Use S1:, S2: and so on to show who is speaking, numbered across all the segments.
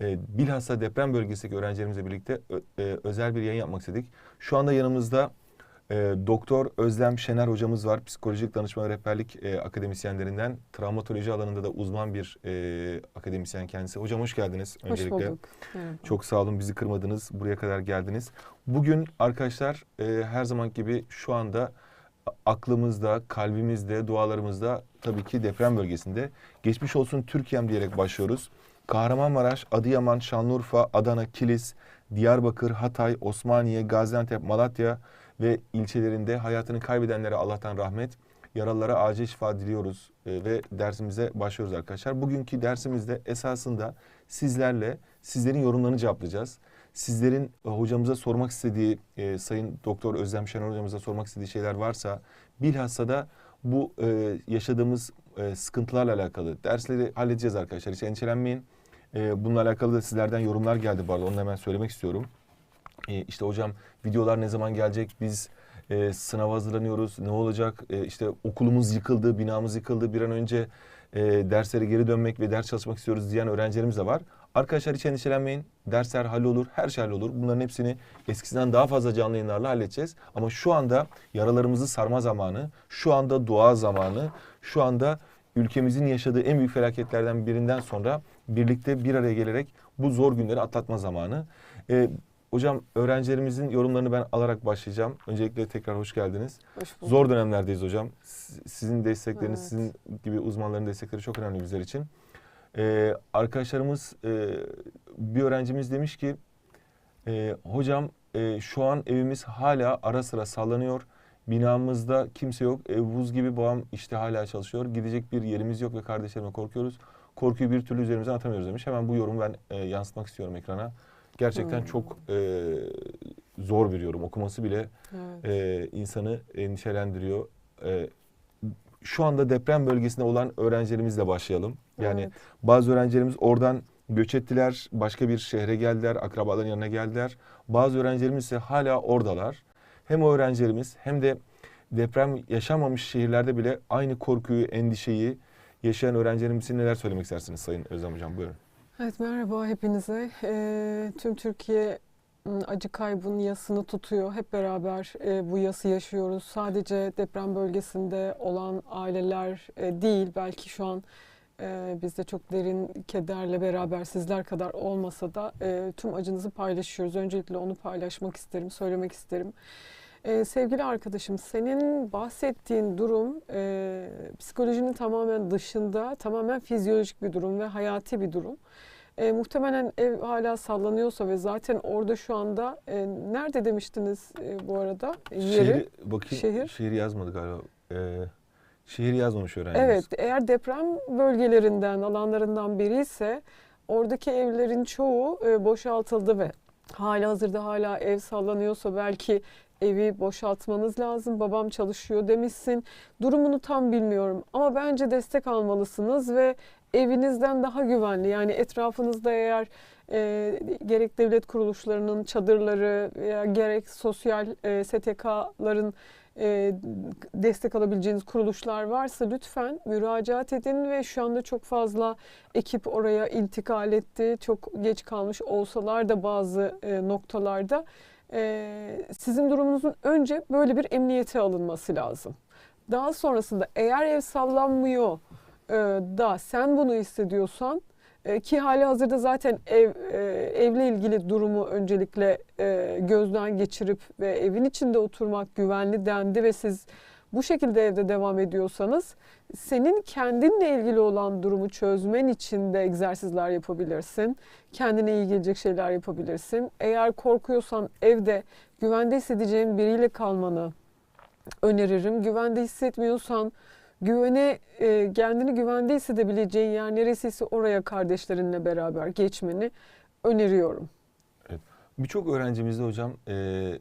S1: E, bilhassa deprem bölgesindeki öğrencilerimizle birlikte e, özel bir yayın yapmak istedik. Şu anda yanımızda e, Doktor Özlem Şener hocamız var. Psikolojik danışma ve rehberlik e, akademisyenlerinden. Travmatoloji alanında da uzman bir e, akademisyen kendisi. Hocam hoş geldiniz.
S2: Hoş bulduk. Merhaba.
S1: Çok sağ olun bizi kırmadınız. Buraya kadar geldiniz. Bugün arkadaşlar e, her zaman gibi şu anda aklımızda, kalbimizde, dualarımızda tabii ki deprem bölgesinde. Geçmiş olsun Türkiye'm diyerek başlıyoruz. Kahramanmaraş, Adıyaman, Şanlıurfa, Adana, Kilis, Diyarbakır, Hatay, Osmaniye, Gaziantep, Malatya ve ilçelerinde hayatını kaybedenlere Allah'tan rahmet, yaralılara acil şifa diliyoruz e, ve dersimize başlıyoruz arkadaşlar. Bugünkü dersimizde esasında sizlerle sizlerin yorumlarını cevaplayacağız. Sizlerin e, hocamıza sormak istediği, e, Sayın Doktor Özlem Şener hocamıza sormak istediği şeyler varsa bilhassa da bu e, yaşadığımız e, sıkıntılarla alakalı dersleri halledeceğiz arkadaşlar. Hiç endişelenmeyin. E, bununla alakalı da sizlerden yorumlar geldi bu arada. Onu hemen söylemek istiyorum. E, işte hocam videolar ne zaman gelecek? Biz e, sınava hazırlanıyoruz. Ne olacak? E, işte okulumuz yıkıldı, binamız yıkıldı. Bir an önce e, derslere geri dönmek ve ders çalışmak istiyoruz diyen öğrencilerimiz de var. Arkadaşlar hiç endişelenmeyin. Dersler hallolur, her şey hallolur. Bunların hepsini eskisinden daha fazla canlı yayınlarla halledeceğiz. Ama şu anda yaralarımızı sarma zamanı, şu anda dua zamanı, şu anda ülkemizin yaşadığı en büyük felaketlerden birinden sonra birlikte bir araya gelerek bu zor günleri atlatma zamanı. Ee, hocam öğrencilerimizin yorumlarını ben alarak başlayacağım. Öncelikle tekrar hoş geldiniz.
S2: Hoş bulduk.
S1: Zor dönemlerdeyiz hocam. Sizin destekleriniz,
S2: Evet.
S1: sizin gibi uzmanların destekleri çok önemli bizler için. Ee, arkadaşlarımız, e, bir öğrencimiz demiş ki, e, hocam e, şu an evimiz hala ara sıra sallanıyor. Binamızda kimse yok. Ev buz gibi babam işte hala çalışıyor. Gidecek bir yerimiz yok ve kardeşlerime korkuyoruz. Korkuyu bir türlü üzerimizden atamıyoruz demiş. Hemen bu yorumu ben e, yansıtmak istiyorum ekrana. Gerçekten
S2: Hmm.
S1: çok e, zor bir yorum. Okuması bile
S2: Evet.
S1: e, insanı endişelendiriyor. E, şu anda deprem bölgesinde olan öğrencilerimizle başlayalım. Yani
S2: Evet.
S1: bazı öğrencilerimiz oradan göç ettiler, başka bir şehre geldiler, akrabaların yanına geldiler. Bazı öğrencilerimiz ise hala oradalar. Hem öğrencilerimiz hem de deprem yaşanmamış şehirlerde bile aynı korkuyu, endişeyi yaşayan öğrencilerimizin neler söylemek istersiniz Sayın Özlem Hocam? Buyurun.
S2: Evet merhaba hepinize. Ee, tüm Türkiye m, acı kaybının yasını tutuyor. Hep beraber e, bu yası yaşıyoruz. Sadece deprem bölgesinde olan aileler e, değil belki şu an e, biz de çok derin kederle beraber sizler kadar olmasa da e, tüm acınızı paylaşıyoruz. Öncelikle onu paylaşmak isterim, söylemek isterim. Ee, sevgili arkadaşım, senin bahsettiğin durum e, psikolojinin tamamen dışında, tamamen fizyolojik bir durum ve hayati bir durum. E, muhtemelen ev hala sallanıyorsa ve zaten orada şu anda e, nerede demiştiniz e, bu arada yeri?
S1: Şehri, bakayım,
S2: şehir.
S1: şehir yazmadı galiba. Ee, şehir yazmamış öğrencimiz.
S2: Evet, eğer deprem bölgelerinden, alanlarından biri ise oradaki evlerin çoğu e, boşaltıldı ve hala hazırda hala ev sallanıyorsa belki evi boşaltmanız lazım. Babam çalışıyor demişsin. Durumunu tam bilmiyorum ama bence destek almalısınız ve evinizden daha güvenli yani etrafınızda eğer e, gerek devlet kuruluşlarının çadırları veya gerek sosyal e, STK'ların e, destek alabileceğiniz kuruluşlar varsa lütfen müracaat edin ve şu anda çok fazla ekip oraya intikal etti. Çok geç kalmış olsalar da bazı e, noktalarda e, sizin durumunuzun önce böyle bir emniyete alınması lazım. Daha sonrasında eğer ev sallanmıyor e, da sen bunu hissediyorsan e, ki hali hazırda zaten ev e, evle ilgili durumu öncelikle gözden geçirip ve evin içinde oturmak güvenli dendi ve siz bu şekilde evde devam ediyorsanız senin kendinle ilgili olan durumu çözmen için de egzersizler yapabilirsin. Kendine iyi gelecek şeyler yapabilirsin. Eğer korkuyorsan evde güvende hissedeceğin biriyle kalmanı öneririm. Güvende hissetmiyorsan güvene e, kendini güvende hissedebileceğin yer neresiyse oraya kardeşlerinle beraber geçmeni öneriyorum.
S1: Birçok öğrencimizde hocam e, e,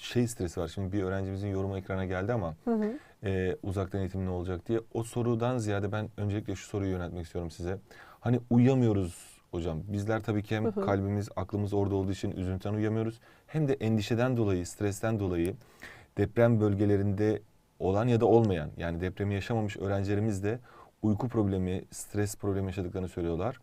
S1: şey stresi var. Şimdi bir öğrencimizin yorumu ekrana geldi ama
S2: Hı hı.
S1: E, uzaktan eğitim ne olacak diye. O sorudan ziyade ben öncelikle şu soruyu yöneltmek istiyorum size. Hani uyuyamıyoruz hocam. Bizler tabii ki hem
S2: Hı hı.
S1: kalbimiz, aklımız orada olduğu için üzüntüden uyuyamıyoruz. Hem de endişeden dolayı, stresten dolayı deprem bölgelerinde olan ya da olmayan yani depremi yaşamamış öğrencilerimiz de uyku problemi, stres problemi yaşadıklarını söylüyorlar.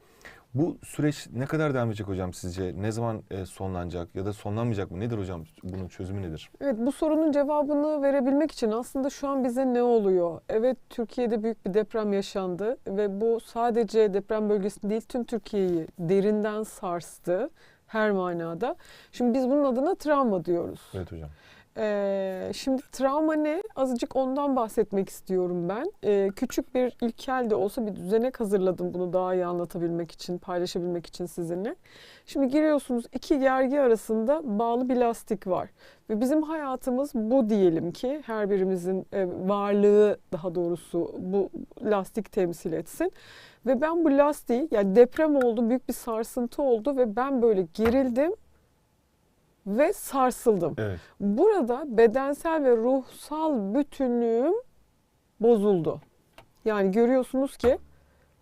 S1: Bu süreç ne kadar devam edecek hocam sizce? Ne zaman e, sonlanacak ya da sonlanmayacak mı? Nedir hocam? Bunun çözümü nedir?
S2: Evet bu sorunun cevabını verebilmek için aslında şu an bize ne oluyor? Evet Türkiye'de büyük bir deprem yaşandı ve bu sadece deprem bölgesinde değil tüm Türkiye'yi derinden sarstı her manada. Şimdi biz bunun adına travma diyoruz.
S1: Evet hocam.
S2: Ee, şimdi travma ne? Azıcık ondan bahsetmek istiyorum ben. Ee, küçük bir ilkel de olsa bir düzenek hazırladım bunu daha iyi anlatabilmek için, paylaşabilmek için sizinle. Şimdi giriyorsunuz iki gergi arasında bağlı bir lastik var. Ve bizim hayatımız bu diyelim ki her birimizin e, varlığı daha doğrusu bu lastik temsil etsin. Ve ben bu lastiği yani deprem oldu, büyük bir sarsıntı oldu ve ben böyle gerildim ve sarsıldım.
S1: Evet.
S2: Burada bedensel ve ruhsal bütünlüğüm bozuldu. Yani görüyorsunuz ki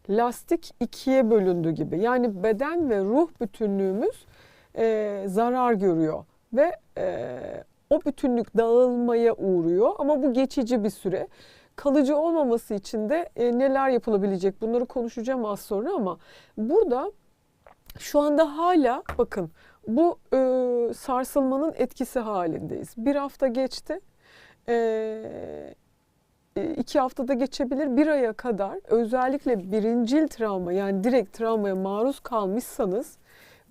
S2: lastik ikiye bölündü gibi. Yani beden ve ruh bütünlüğümüz e, zarar görüyor ve e, o bütünlük dağılmaya uğruyor. Ama bu geçici bir süre. Kalıcı olmaması için de e, neler yapılabilecek bunları konuşacağım az sonra ama burada şu anda hala bakın bu e, sarsılmanın etkisi halindeyiz. Bir hafta geçti. E, iki haftada geçebilir. Bir aya kadar özellikle birincil travma yani direkt travmaya maruz kalmışsanız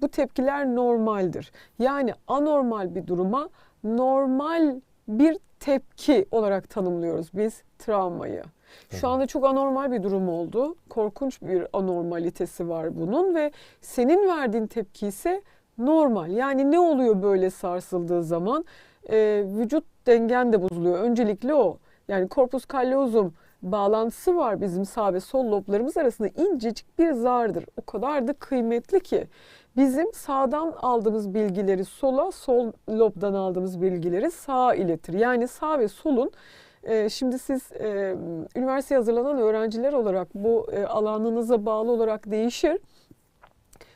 S2: bu tepkiler normaldir. Yani anormal bir duruma normal bir tepki olarak tanımlıyoruz biz travmayı. Şu anda çok anormal bir durum oldu. Korkunç bir anormalitesi var bunun ve senin verdiğin tepki ise normal. Yani ne oluyor böyle sarsıldığı zaman? Ee, vücut dengen de bozuluyor. Öncelikle o. Yani korpus callosum bağlantısı var bizim sağ ve sol loblarımız arasında incecik bir zardır. O kadar da kıymetli ki bizim sağdan aldığımız bilgileri sola, sol lobdan aldığımız bilgileri sağa iletir. Yani sağ ve solun e, Şimdi siz e, üniversiteye hazırlanan öğrenciler olarak bu e, alanınıza bağlı olarak değişir.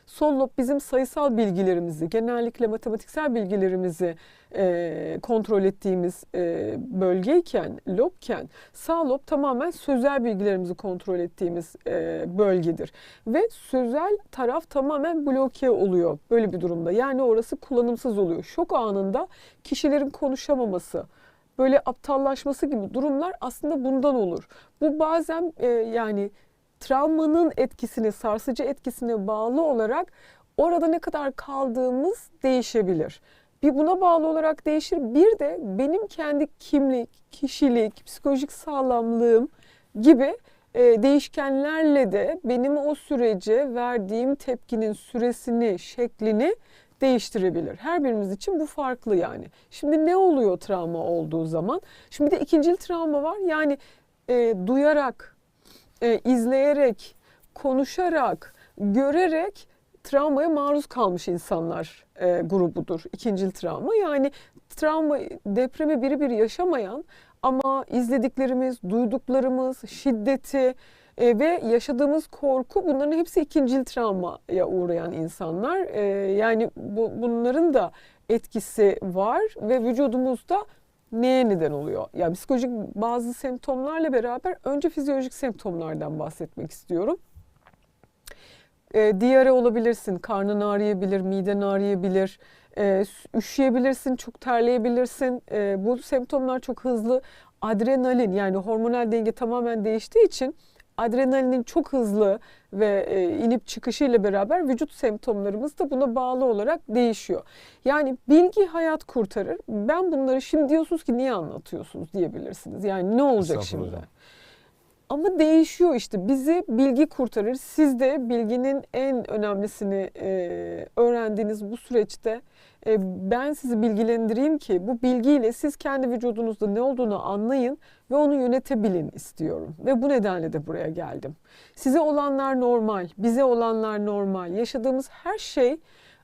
S2: Sol lob bizim sayısal bilgilerimizi, genellikle matematiksel bilgilerimizi e, kontrol ettiğimiz e, bölgeyken, lobken sağ lob tamamen sözel bilgilerimizi kontrol ettiğimiz e, bölgedir. Ve sözel taraf tamamen bloke oluyor böyle bir durumda. Yani orası kullanımsız oluyor. Şok anında kişilerin konuşamaması, böyle aptallaşması gibi durumlar aslında bundan olur. Bu bazen e, yani travmanın etkisine, sarsıcı etkisine bağlı olarak orada ne kadar kaldığımız değişebilir. Bir buna bağlı olarak değişir. Bir de benim kendi kimlik, kişilik, psikolojik sağlamlığım gibi e, değişkenlerle de benim o sürece verdiğim tepkinin süresini, şeklini değiştirebilir. Her birimiz için bu farklı yani. Şimdi ne oluyor travma olduğu zaman? Şimdi de ikincil travma var. Yani e, duyarak, e, izleyerek, konuşarak, görerek travmaya maruz kalmış insanlar e, grubudur. İkincil travma yani travma, depremi biri bir yaşamayan ama izlediklerimiz, duyduklarımız, şiddeti e, ve yaşadığımız korku bunların hepsi ikincil travmaya uğrayan insanlar. E, yani bu, bunların da etkisi var ve vücudumuzda neye neden oluyor? Yani psikolojik bazı semptomlarla beraber önce fizyolojik semptomlardan bahsetmek istiyorum. E, diyare olabilirsin, karnın ağrıyabilir, miden ağrıyabilir, e, üşüyebilirsin, çok terleyebilirsin. E, bu semptomlar çok hızlı adrenalin yani hormonal denge tamamen değiştiği için adrenalinin çok hızlı ve e, inip çıkışıyla beraber vücut semptomlarımız da buna bağlı olarak değişiyor. Yani bilgi hayat kurtarır. Ben bunları şimdi diyorsunuz ki niye anlatıyorsunuz diyebilirsiniz. Yani ne olacak şimdi?
S1: Estağfurullah.
S2: Ama değişiyor işte. Bizi bilgi kurtarır. Siz de bilginin en önemlisini e, öğrendiğiniz bu süreçte e, ben sizi bilgilendireyim ki bu bilgiyle siz kendi vücudunuzda ne olduğunu anlayın ve onu yönetebilin istiyorum. Ve bu nedenle de buraya geldim. Size olanlar normal, bize olanlar normal. Yaşadığımız her şey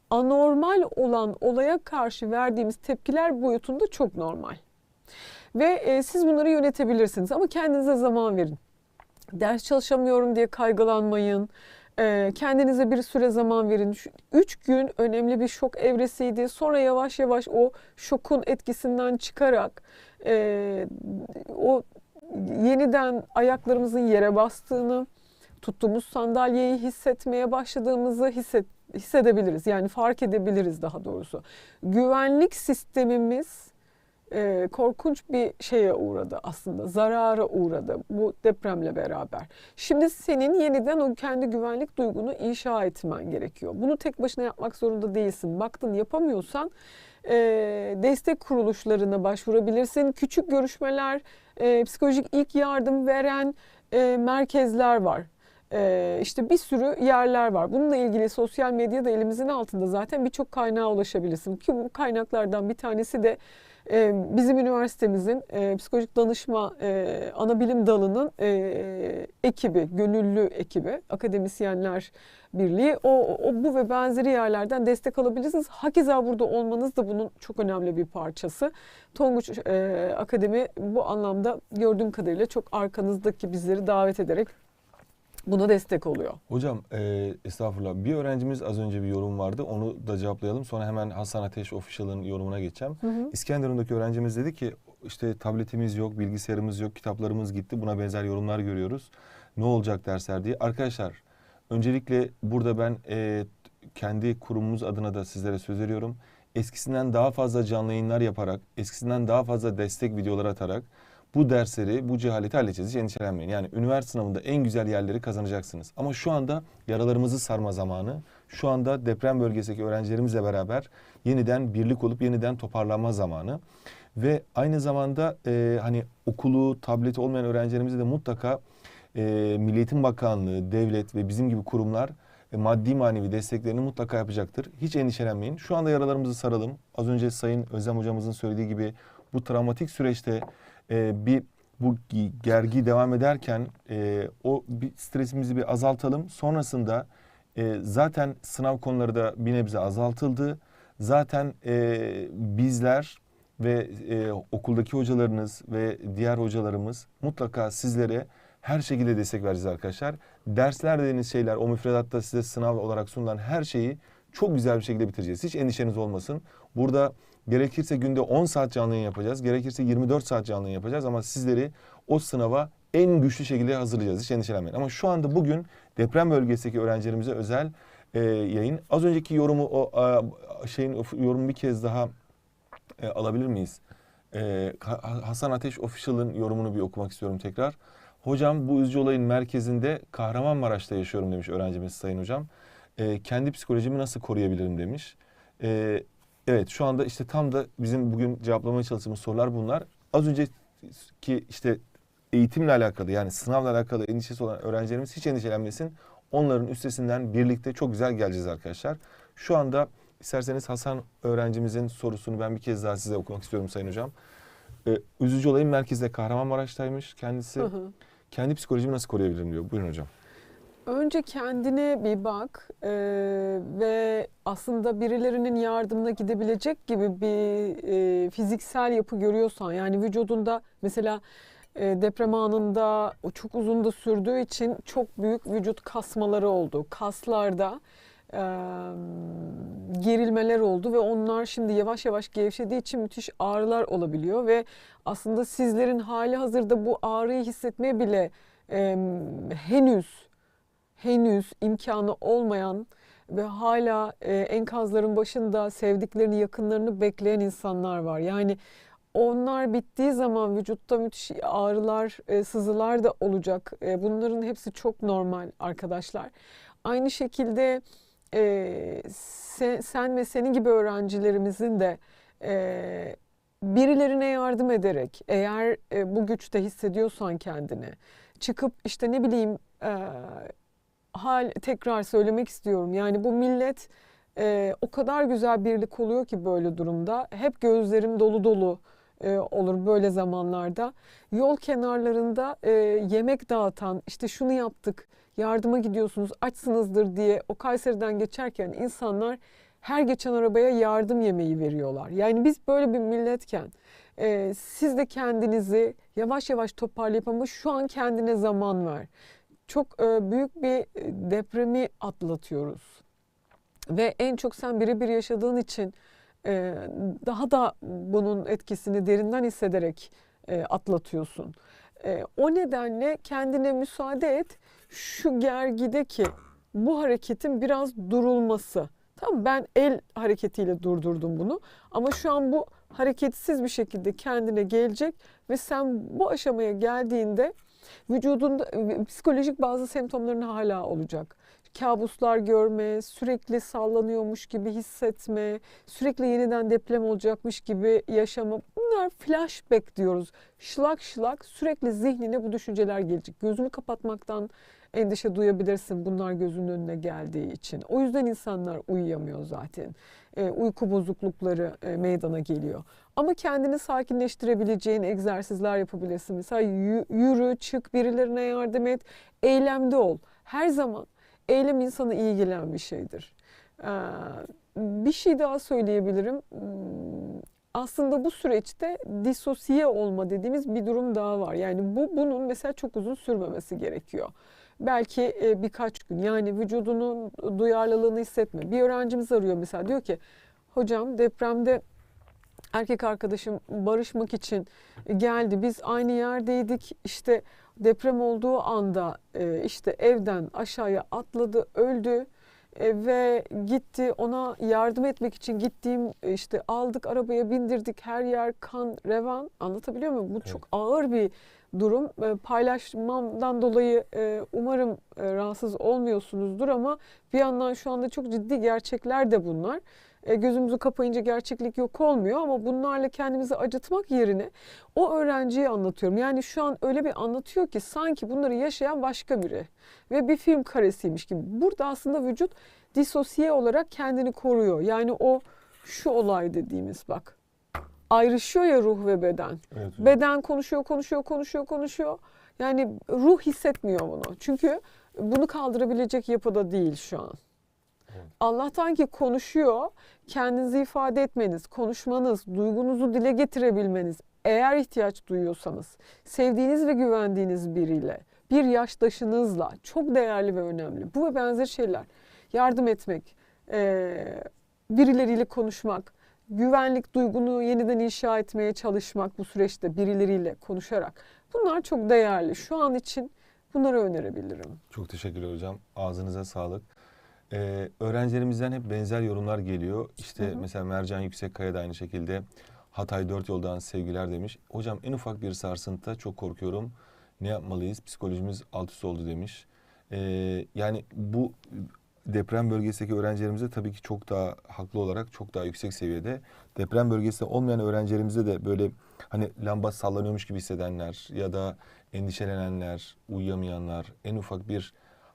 S2: anormal olan olaya karşı verdiğimiz tepkiler boyutunda çok normal. Ve e, siz bunları yönetebilirsiniz ama kendinize zaman verin. Ders çalışamıyorum diye kaygılanmayın. E, kendinize bir süre zaman verin. Üç gün önemli bir şok evresiydi. Sonra yavaş yavaş o şokun etkisinden çıkarak e, o yeniden ayaklarımızın yere bastığını, tuttuğumuz sandalyeyi hissetmeye başladığımızı hisset, hissedebiliriz. Yani fark edebiliriz daha doğrusu. Güvenlik sistemimiz e, korkunç bir şeye uğradı aslında. Zarara uğradı bu depremle beraber. Şimdi senin yeniden o kendi güvenlik duygunu inşa etmen gerekiyor. Bunu tek başına yapmak zorunda değilsin. Baktın yapamıyorsan e, destek kuruluşlarına başvurabilirsin. Küçük görüşmeler, e, psikolojik ilk yardım veren e, merkezler var. E, işte bir sürü yerler var. Bununla ilgili sosyal medyada elimizin altında zaten birçok kaynağa ulaşabilirsin. Ki bu kaynaklardan bir tanesi de e, bizim üniversitemizin e, psikolojik danışma e, ana bilim dalının e, ekibi, gönüllü ekibi, akademisyenler birliği. O, o bu ve benzeri yerlerden destek alabilirsiniz. Hakeza burada olmanız da bunun çok önemli bir parçası. Tonguç Akademi bu anlamda gördüğüm kadarıyla çok arkanızdaki bizleri davet ederek buna destek oluyor.
S1: Hocam e, estağfurullah bir öğrencimiz az önce bir yorum vardı onu da cevaplayalım. Sonra hemen Hasan Ateş Official'ın yorumuna geçeceğim.
S2: Hı hı.
S1: İskenderun'daki öğrencimiz dedi ki işte tabletimiz yok, bilgisayarımız yok, kitaplarımız gitti. Buna benzer yorumlar görüyoruz. Ne olacak dersler diye. Arkadaşlar öncelikle burada ben e, kendi kurumumuz adına da sizlere söz veriyorum. Eskisinden daha fazla canlı yayınlar yaparak, eskisinden daha fazla destek videolar atarak bu dersleri, bu cehaleti halledeceğiz. Hiç endişelenmeyin. Yani üniversite sınavında en güzel yerleri kazanacaksınız. Ama şu anda yaralarımızı sarma zamanı. Şu anda deprem bölgesindeki öğrencilerimizle beraber yeniden birlik olup yeniden toparlanma zamanı. Ve aynı zamanda e, hani okulu, tableti olmayan öğrencilerimize de mutlaka e, Milli Eğitim Bakanlığı, devlet ve bizim gibi kurumlar e, maddi manevi desteklerini mutlaka yapacaktır. Hiç endişelenmeyin. Şu anda yaralarımızı saralım. Az önce Sayın Özlem hocamızın söylediği gibi bu travmatik süreçte e, bir bu gergi devam ederken e, o bir stresimizi bir azaltalım. Sonrasında e, zaten sınav konuları da bir nebze azaltıldı. Zaten e, bizler ve e, okuldaki hocalarınız ve diğer hocalarımız mutlaka sizlere her şekilde destek vereceğiz arkadaşlar. Dersler dediğiniz şeyler o müfredatta size sınav olarak sunulan her şeyi çok güzel bir şekilde bitireceğiz. Hiç endişeniz olmasın. Burada gerekirse günde 10 saat canlı yayın yapacağız. Gerekirse 24 saat canlı yayın yapacağız ama sizleri o sınava en güçlü şekilde hazırlayacağız. Hiç endişelenmeyin. Ama şu anda bugün deprem bölgesindeki öğrencilerimize özel e, yayın. Az önceki yorumu o a, şeyin yorumu bir kez daha e, alabilir miyiz? E, Hasan Ateş Official'ın yorumunu bir okumak istiyorum tekrar. Hocam bu üzücü olayın merkezinde Kahramanmaraş'ta yaşıyorum demiş öğrencimiz Sayın Hocam. E, kendi psikolojimi nasıl koruyabilirim demiş. E, evet şu anda işte tam da bizim bugün cevaplamaya çalıştığımız sorular bunlar. Az önceki işte eğitimle alakalı yani sınavla alakalı endişesi olan öğrencilerimiz hiç endişelenmesin. Onların üstesinden birlikte çok güzel geleceğiz arkadaşlar. Şu anda isterseniz Hasan öğrencimizin sorusunu ben bir kez daha size okumak istiyorum Sayın Hocam. Ee, üzücü olayın merkezde Kahramanmaraş'taymış kendisi.
S2: Hı hı.
S1: Kendi psikolojimi nasıl koruyabilirim diyor. Buyurun hocam.
S2: Önce kendine bir bak e, ve aslında birilerinin yardımına gidebilecek gibi bir e, fiziksel yapı görüyorsan yani vücudunda mesela e, deprem anında o çok uzun da sürdüğü için çok büyük vücut kasmaları oldu. Kaslarda e, gerilmeler oldu ve onlar şimdi yavaş yavaş gevşediği için müthiş ağrılar olabiliyor ve aslında sizlerin hali hazırda bu ağrıyı hissetmeye bile e, henüz henüz imkanı olmayan ve hala e, enkazların başında sevdiklerini, yakınlarını bekleyen insanlar var. Yani onlar bittiği zaman vücutta müthiş ağrılar, e, sızılar da olacak. E, bunların hepsi çok normal arkadaşlar. Aynı şekilde e, sen, sen ve senin gibi öğrencilerimizin de e, birilerine yardım ederek eğer e, bu güçte hissediyorsan kendini çıkıp işte ne bileyim e, hal tekrar söylemek istiyorum. Yani bu millet e, o kadar güzel birlik oluyor ki böyle durumda. Hep gözlerim dolu dolu e, olur böyle zamanlarda. Yol kenarlarında e, yemek dağıtan, işte şunu yaptık, yardıma gidiyorsunuz, açsınızdır diye o Kayseri'den geçerken insanlar her geçen arabaya yardım yemeği veriyorlar. Yani biz böyle bir milletken e, siz de kendinizi yavaş yavaş toparlayıp ama şu an kendine zaman ver çok e, büyük bir e, depremi atlatıyoruz. Ve en çok sen birebir yaşadığın için e, daha da bunun etkisini derinden hissederek atlatıyorsun. O nedenle kendine müsaade et. Şu gergideki bu hareketin biraz durulması. Tamam ben el hareketiyle durdurdum bunu. Ama şu an bu hareketsiz bir şekilde kendine gelecek ve sen bu aşamaya geldiğinde vücudunda psikolojik bazı semptomların hala olacak. Kabuslar görme, sürekli sallanıyormuş gibi hissetme, sürekli yeniden deprem olacakmış gibi yaşama. Bunlar flashback diyoruz. Şılak şılak sürekli zihnine bu düşünceler gelecek. Gözünü kapatmaktan endişe duyabilirsin bunlar gözünün önüne geldiği için. O yüzden insanlar uyuyamıyor zaten. E, uyku bozuklukları e, meydana geliyor. Ama kendini sakinleştirebileceğin egzersizler yapabilirsin. Mesela yürü, çık, birilerine yardım et, eylemde ol. Her zaman eylem insana iyi gelen bir şeydir. Ee, bir şey daha söyleyebilirim. Hmm, aslında bu süreçte disosiye olma dediğimiz bir durum daha var. Yani bu bunun mesela çok uzun sürmemesi gerekiyor. Belki e, birkaç gün yani vücudunun duyarlılığını hissetme. Bir öğrencimiz arıyor mesela diyor ki hocam depremde erkek arkadaşım barışmak için geldi. Biz aynı yerdeydik. İşte deprem olduğu anda e, işte evden aşağıya atladı, öldü e, ve gitti ona yardım etmek için gittiğim e, işte aldık arabaya bindirdik her yer kan revan anlatabiliyor muyum? Bu evet. çok ağır bir durum. Paylaşmamdan dolayı umarım rahatsız olmuyorsunuzdur ama bir yandan şu anda çok ciddi gerçekler de bunlar e, gözümüzü kapayınca gerçeklik yok olmuyor ama bunlarla kendimizi acıtmak yerine o öğrenciye anlatıyorum. Yani şu an öyle bir anlatıyor ki sanki bunları yaşayan başka biri ve bir film karesiymiş gibi. Burada aslında vücut disosiye olarak kendini koruyor. Yani o şu olay dediğimiz bak ayrışıyor ya ruh ve beden. Evet, beden konuşuyor, konuşuyor, konuşuyor, konuşuyor. Yani ruh hissetmiyor bunu. Çünkü bunu kaldırabilecek yapıda değil şu an. Allah'tan ki konuşuyor, kendinizi ifade etmeniz, konuşmanız, duygunuzu dile getirebilmeniz, eğer ihtiyaç duyuyorsanız, sevdiğiniz ve güvendiğiniz biriyle, bir yaştaşınızla çok değerli ve önemli. Bu ve benzer şeyler. Yardım etmek, birileriyle konuşmak, güvenlik duygunu yeniden inşa etmeye çalışmak bu süreçte birileriyle konuşarak. Bunlar çok değerli. Şu an için bunları önerebilirim.
S1: Çok teşekkür hocam. Ağzınıza sağlık. Ee, öğrencilerimizden hep benzer yorumlar geliyor. İşte hı hı. mesela Mercan Yüksekkaya da aynı şekilde Hatay Dört Yoldan sevgiler demiş. Hocam en ufak bir sarsıntıda çok korkuyorum. Ne yapmalıyız? Psikolojimiz alt üst oldu demiş. Ee, yani bu deprem bölgesindeki öğrencilerimize tabii ki çok daha haklı olarak çok daha yüksek seviyede. Deprem bölgesinde olmayan öğrencilerimize de böyle hani lamba sallanıyormuş gibi hissedenler ya da endişelenenler, uyuyamayanlar, en ufak bir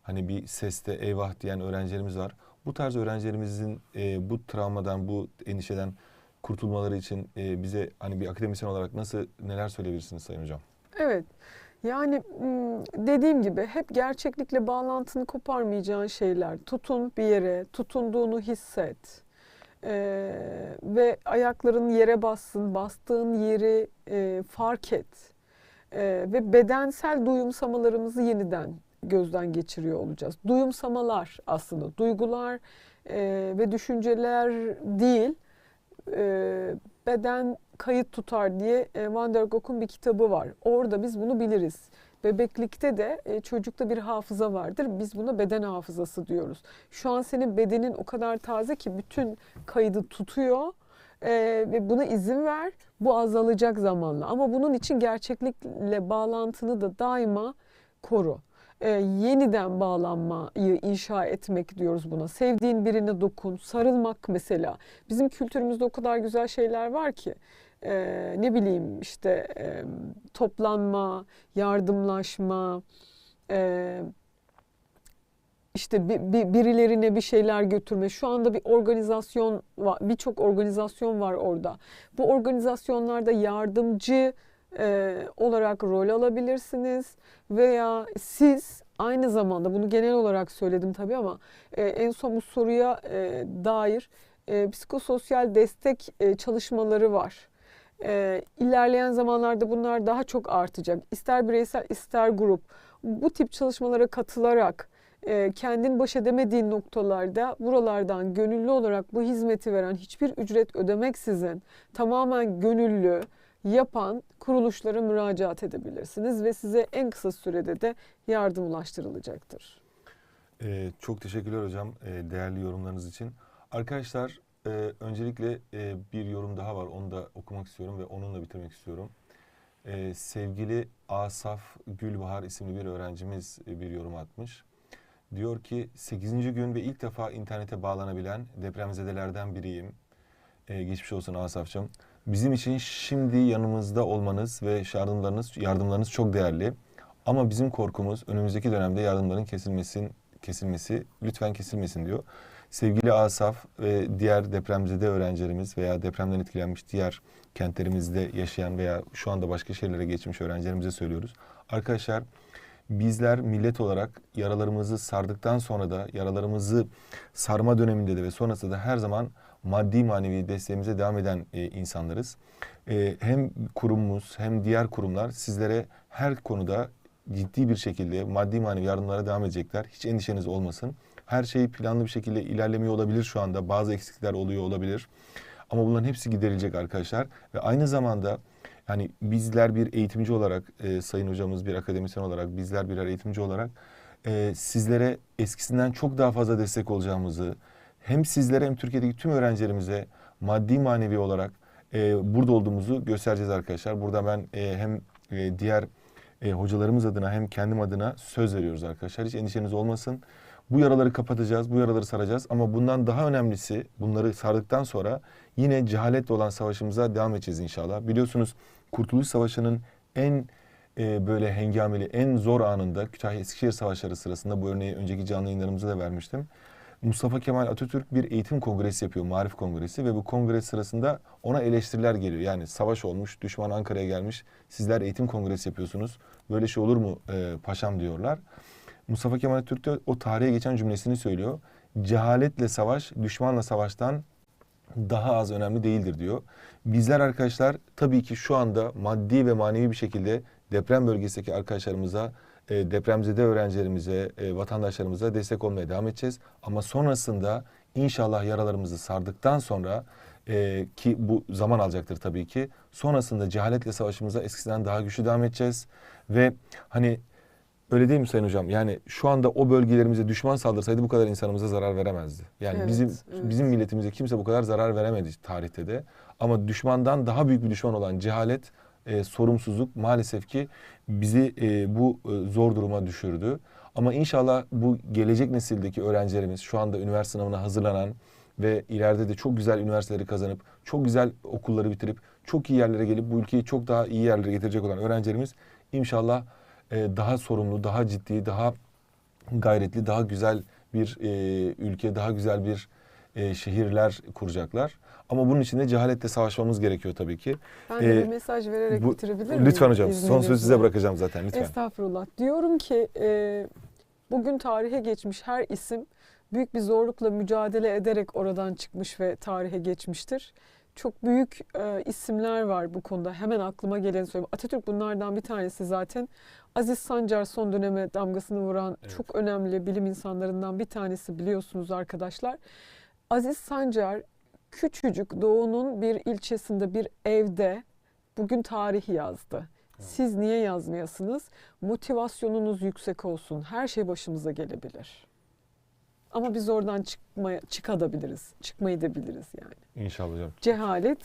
S1: hani bir seste eyvah diyen öğrencilerimiz var. Bu tarz öğrencilerimizin e, bu travmadan, bu endişeden kurtulmaları için e, bize hani bir akademisyen olarak nasıl neler söyleyebilirsiniz Sayın Hocam?
S2: Evet. Yani dediğim gibi hep gerçeklikle bağlantını koparmayacağın şeyler. Tutun bir yere, tutunduğunu hisset. Ee, ve ayakların yere bassın, bastığın yeri e, fark et. Ee, ve bedensel duyumsamalarımızı yeniden gözden geçiriyor olacağız. Duyumsamalar aslında duygular e, ve düşünceler değil e, beden kayıt tutar diye e, Van der Gogh'un bir kitabı var. Orada biz bunu biliriz. Bebeklikte de e, çocukta bir hafıza vardır. Biz buna beden hafızası diyoruz. Şu an senin bedenin o kadar taze ki bütün kaydı tutuyor e, ve buna izin ver. Bu azalacak zamanla. Ama bunun için gerçeklikle bağlantını da daima koru e, yeniden bağlanmayı inşa etmek diyoruz buna. Sevdiğin birine dokun, sarılmak mesela. Bizim kültürümüzde o kadar güzel şeyler var ki. E, ne bileyim işte e, toplanma, yardımlaşma, e, işte bir, bir, birilerine bir şeyler götürme. Şu anda bir organizasyon var, birçok organizasyon var orada. Bu organizasyonlarda yardımcı e, olarak rol alabilirsiniz veya siz aynı zamanda bunu genel olarak söyledim tabii ama e, en son bu soruya e, dair e, psikososyal destek e, çalışmaları var. E, ilerleyen zamanlarda bunlar daha çok artacak. İster bireysel ister grup bu tip çalışmalara katılarak e, kendin baş edemediğin noktalarda buralardan gönüllü olarak bu hizmeti veren hiçbir ücret ödemeksizin tamamen gönüllü yapan kuruluşlara müracaat edebilirsiniz ve size en kısa sürede de yardım ulaştırılacaktır.
S1: Ee, çok teşekkürler hocam e, değerli yorumlarınız için. Arkadaşlar e, öncelikle e, bir yorum daha var. Onu da okumak istiyorum ve onunla bitirmek istiyorum. E, sevgili Asaf Gülbahar isimli bir öğrencimiz e, bir yorum atmış. Diyor ki 8. gün ve ilk defa internete bağlanabilen depremzedelerden biriyim. E, geçmiş olsun Asaf'cığım. Bizim için şimdi yanımızda olmanız ve yardımlarınız, yardımlarınız çok değerli. Ama bizim korkumuz önümüzdeki dönemde yardımların kesilmesin, kesilmesi, lütfen kesilmesin diyor. Sevgili Asaf ve diğer depremzede öğrencilerimiz veya depremden etkilenmiş diğer kentlerimizde yaşayan veya şu anda başka şehirlere geçmiş öğrencilerimize söylüyoruz. Arkadaşlar bizler millet olarak yaralarımızı sardıktan sonra da yaralarımızı sarma döneminde de ve sonrasında da her zaman maddi manevi desteğimize devam eden e, insanlarız. E, hem kurumumuz hem diğer kurumlar sizlere her konuda ciddi bir şekilde maddi manevi yardımlara devam edecekler. Hiç endişeniz olmasın. Her şey planlı bir şekilde ilerlemiyor olabilir şu anda. Bazı eksiklikler oluyor olabilir. Ama bunların hepsi giderilecek arkadaşlar. Ve aynı zamanda yani bizler bir eğitimci olarak, e, sayın hocamız bir akademisyen olarak, bizler birer eğitimci olarak e, sizlere eskisinden çok daha fazla destek olacağımızı, hem sizlere hem Türkiye'deki tüm öğrencilerimize maddi manevi olarak e, burada olduğumuzu göstereceğiz arkadaşlar. Burada ben e, hem e, diğer e, hocalarımız adına hem kendim adına söz veriyoruz arkadaşlar. Hiç endişeniz olmasın. Bu yaraları kapatacağız, bu yaraları saracağız ama bundan daha önemlisi bunları sardıktan sonra yine cehaletle olan savaşımıza devam edeceğiz inşallah. Biliyorsunuz Kurtuluş Savaşı'nın en e, böyle hengameli, en zor anında Kütahya Eskişehir Savaşları sırasında bu örneği önceki canlı yayınlarımızda da vermiştim. Mustafa Kemal Atatürk bir eğitim kongresi yapıyor, Marif Kongresi ve bu kongre sırasında ona eleştiriler geliyor. Yani savaş olmuş, düşman Ankara'ya gelmiş, sizler eğitim kongresi yapıyorsunuz, böyle şey olur mu e, paşam diyorlar. Mustafa Kemal Atatürk de o tarihe geçen cümlesini söylüyor. Cehaletle savaş, düşmanla savaştan daha az önemli değildir diyor. Bizler arkadaşlar tabii ki şu anda maddi ve manevi bir şekilde deprem bölgesindeki arkadaşlarımıza, e, depremzede öğrencilerimize, e, vatandaşlarımıza destek olmaya devam edeceğiz. Ama sonrasında inşallah yaralarımızı sardıktan sonra e, ki bu zaman alacaktır tabii ki. Sonrasında cehaletle savaşımıza eskisinden daha güçlü devam edeceğiz. Ve hani öyle değil mi Sayın Hocam? Yani şu anda o bölgelerimize düşman saldırsaydı bu kadar insanımıza zarar veremezdi. Yani
S2: Evet,
S1: bizim
S2: evet.
S1: bizim milletimize kimse bu kadar zarar veremedi tarihte de. Ama düşmandan daha büyük bir düşman olan cehalet, e, sorumsuzluk maalesef ki bizi e, bu e, zor duruma düşürdü. Ama inşallah bu gelecek nesildeki öğrencilerimiz şu anda üniversite sınavına hazırlanan ve ileride de çok güzel üniversiteleri kazanıp çok güzel okulları bitirip çok iyi yerlere gelip bu ülkeyi çok daha iyi yerlere getirecek olan öğrencilerimiz inşallah e, daha sorumlu, daha ciddi, daha gayretli, daha güzel bir e, ülke, daha güzel bir e, şehirler kuracaklar. Ama bunun için de cehaletle savaşmamız gerekiyor tabii ki.
S2: Ben de
S1: Ee,
S2: bir mesaj vererek
S1: Bu-
S2: bitirebilir miyim?
S1: lütfen hocam, son
S2: İzninizle.
S1: sözü size bırakacağım zaten lütfen.
S2: Estağfurullah. Diyorum ki e, bugün tarihe geçmiş her isim büyük bir zorlukla mücadele ederek oradan çıkmış ve tarihe geçmiştir. Çok büyük e, isimler var bu konuda. Hemen aklıma geleni söyleyeyim. Atatürk bunlardan bir tanesi zaten. Aziz Sancar son döneme damgasını vuran
S1: Evet.
S2: çok önemli bilim insanlarından bir tanesi biliyorsunuz arkadaşlar. Aziz Sancar küçücük doğunun bir ilçesinde bir evde bugün tarihi yazdı. Siz niye yazmayasınız? Motivasyonunuz yüksek olsun. Her şey başımıza gelebilir. Ama biz oradan çıkmaya çıkabiliriz. Çıkmayı da biliriz yani.
S1: İnşallah hocam.
S2: Cehalet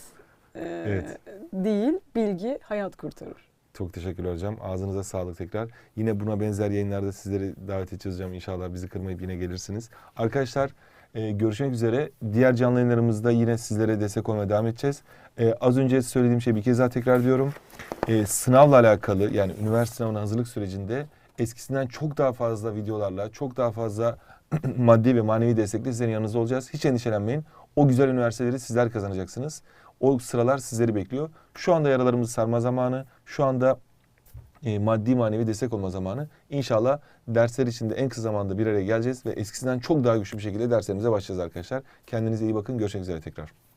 S2: e,
S1: Evet.
S2: değil, bilgi hayat kurtarır.
S1: Çok teşekkürler hocam. Ağzınıza sağlık tekrar. Yine buna benzer yayınlarda sizleri davet edeceğiz hocam. İnşallah bizi kırmayıp yine gelirsiniz. Arkadaşlar e, görüşmek üzere. Diğer canlı yayınlarımızda yine sizlere destek olmaya devam edeceğiz. E, az önce söylediğim şeyi bir kez daha tekrar diyorum. E, sınavla alakalı yani üniversite sınavına hazırlık sürecinde eskisinden çok daha fazla videolarla, çok daha fazla maddi ve manevi destekle sizlerin yanınızda olacağız. Hiç endişelenmeyin. O güzel üniversiteleri sizler kazanacaksınız. O sıralar sizleri bekliyor. Şu anda yaralarımızı sarma zamanı. Şu anda e, maddi manevi destek olma zamanı. İnşallah dersler içinde en kısa zamanda bir araya geleceğiz ve eskisinden çok daha güçlü bir şekilde derslerimize başlayacağız arkadaşlar. Kendinize iyi bakın. Görüşmek üzere tekrar.